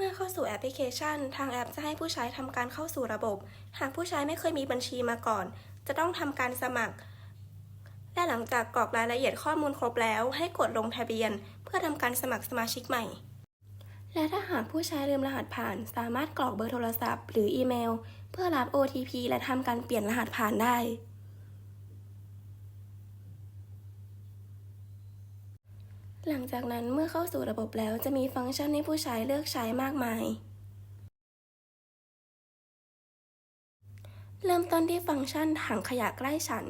เมื่อเข้าสู่แอปพลิเคชัน ทางแอปจะให้ผู้ใช้ทำการเข้าสู่ระบบ หากผู้ใช้ไม่เคยมีบัญชีมาก่อน จะต้องทำการสมัคร และหลังจากกรอกรายละเอียดข้อมูลครบแล้ว ให้กดลงทะเบียน เพื่อทำการสมัครสมาชิกใหม่ และถ้าหากผู้ใช้ลืมรหัสผ่าน สามารถกรอกเบอร์โทรศัพท์ หรืออีเมล เพื่อรับ OTP และทำการเปลี่ยนรหัสผ่านได้ หลังจากนั้นเมื่อเข้าสู่ระบบแล้วจะมีฟังก์ชันให้ผู้ใช้เลือกใช้มากมาย เริ่มต้นที่ฟังก์ชันถังขยะใกล้ฉัน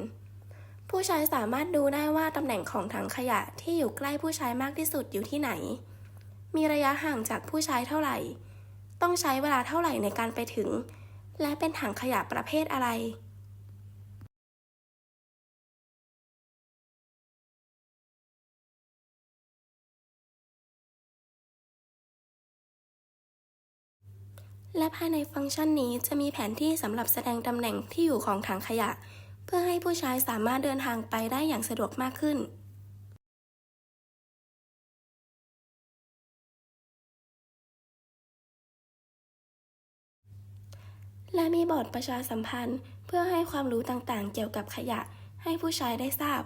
ผู้ใช้สามารถดูได้ว่าตำแหน่งของถังขยะที่อยู่ใกล้ผู้ใช้มากที่สุดอยู่ที่ไหน มีระยะห่างจากผู้ใช้เท่าไหร่ ต้องใช้เวลาเท่าไหร่ในการไปถึง และเป็นถังขยะประเภทอะไร และภายในฟังก์ชันนี้จะมีแผนที่สำหรับแสดงตำแหน่งที่อยู่ของถังขยะ เพื่อให้ผู้ใช้สามารถเดินทางไปได้อย่างสะดวกมากขึ้นและมีบอร์ดประชาสัมพันธ์ เพื่อให้ความรู้ต่างๆ เกี่ยวกับขยะให้ผู้ใช้ได้ทราบ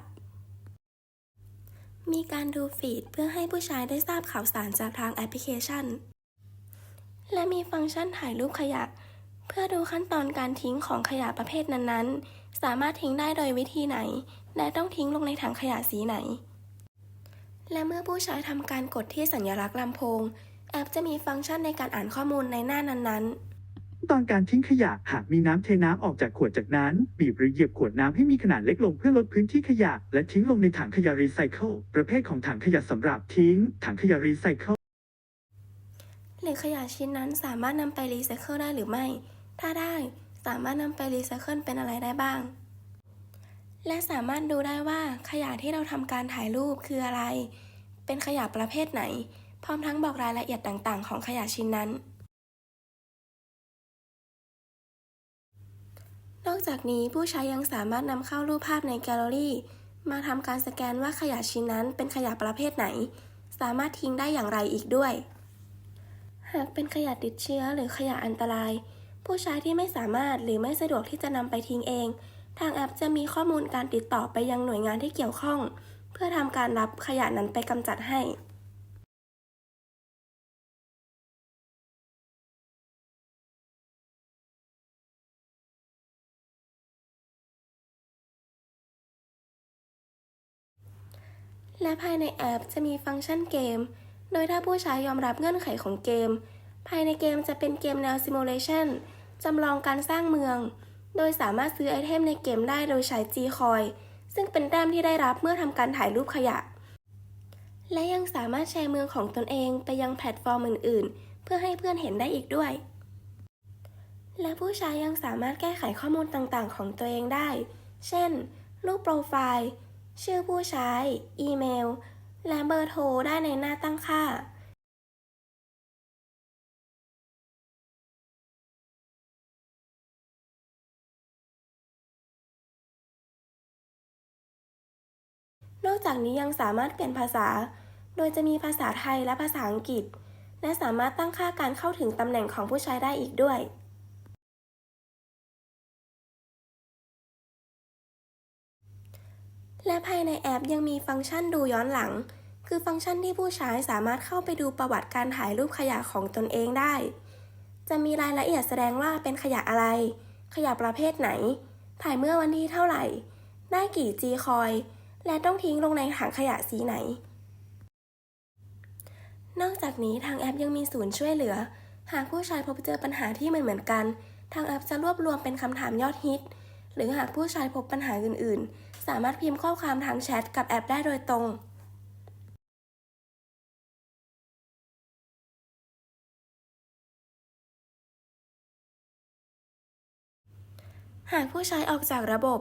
มีการดูฟีดเพื่อให้ผู้ใช้ได้ทราบข่าวสารจากทางแอปพลิเคชัน และมีฟังก์ชันถ่ายรูปขยะ เพื่อดูขั้นตอนการทิ้งของขยะประเภทนั้นๆ สามารถทิ้งได้โดยวิธีไหน และต้องทิ้งลงในถังขยะสีไหน และเมื่อผู้ใช้ทำการกดที่สัญลักษณ์ลำโพง แอปจะมีฟังก์ชันในการอ่านข้อมูลในหน้านั้นๆตอนการทิ้งขยะหากมีน้ำเทน้ำออกจากขวดจากนั้น บีบหรือเหยียบขวดน้ำให้มีขนาดเล็กลงเพื่อลดพื้นที่ขยะ และทิ้งลงในถังขยะรีไซเคิลประเภทของถังขยะสำหรับทิ้ง ถังขยะรีไซเคิล หรือขยะชิ้นนั้นสามารถนำไปรีไซเคิลได้หรือไม่ ถ้าได้สามารถนำไปรีไซเคิลเป็นอะไรได้บ้าง และสามารถดูได้ว่าขยะที่เราทำการถ่ายรูปคืออะไร เป็นขยะประเภทไหน พร้อมทั้งบอกรายละเอียดต่างๆ ของขยะชิ้นนั้น นอกจากนี้ผู้ใช้ยังสามารถนำเข้ารูปภาพในแกลเลอรี่ มาทำการสแกนว่าขยะชิ้นนั้นเป็นขยะประเภทไหน สามารถทิ้งได้อย่างไรอีกด้วย หากเป็นขยะติดเชื้อหรือขยะอันตราย ผู้ใช้ที่ไม่สามารถหรือไม่สะดวกที่จะนำไปทิ้งเอง ทางแอปจะมีข้อมูลการติดต่อไปยังหน่วยงานที่เกี่ยวข้อง เพื่อทำการรับขยะนั้นไปกำจัดให้และภายในแอปจะมีฟังก์ชันเกม โดยถ้าผู้ใช้ยอมรับเงื่อนไขของเกม ภายในเกมจะเป็นเกมแนวซิมูเลชันจำลองการสร้างเมือง โดยสามารถซื้อไอเทมในเกมได้โดยใช้ G Coin ซึ่งเป็นแต้มที่ได้รับเมื่อทำการถ่ายรูปขยะ และยังสามารถแชร์เมืองของตนเองไปยังแพลตฟอร์มอื่น ๆ เพื่อให้เพื่อนเห็นได้อีกด้วย และผู้ใช้ยังสามารถแก้ไขข้อมูลต่าง ๆ ของตัวเองได้ เช่น รูปโปรไฟล์ ชื่อผู้ใช้ อีเมล และเบอร์โทรได้ในหน้าตั้งค่านอกจากนี้ยังสามารถเปลี่ยนภาษา โดยจะมีภาษาไทยและภาษาอังกฤษ และสามารถตั้งค่าการเข้าถึงตำแหน่งของผู้ใช้ได้อีกด้วย และภายในแอปยังมีฟังก์ชันดูย้อนหลัง คือฟังก์ชันที่ผู้ใช้สามารถเข้าไปดูประวัติการถ่ายรูปขยะของตนเองได้ จะมีรายละเอียดแสดงว่าเป็นขยะอะไร ขยะประเภทไหน ถ่ายเมื่อวันที่เท่าไหร่ ได้กี่ G คอย และต้องทิ้งลงในถังขยะสีไหน นอกจากนี้ทางแอปยังมีศูนย์ช่วยเหลือ หากผู้ใช้พบเจอปัญหาที่เหมือนเหมือนกัน ทางแอปจะรวบรวมเป็นคำถามยอดฮิต หรือหากผู้ใช้พบปัญหาอื่น ๆ สามารถพิมพ์ข้อความทางแชทกับแอปได้โดยตรงหากผู้ใช้ออกจากระบบ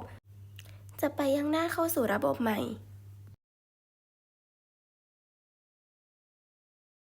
จะไปยังหน้าเข้าสู่ระบบใหม่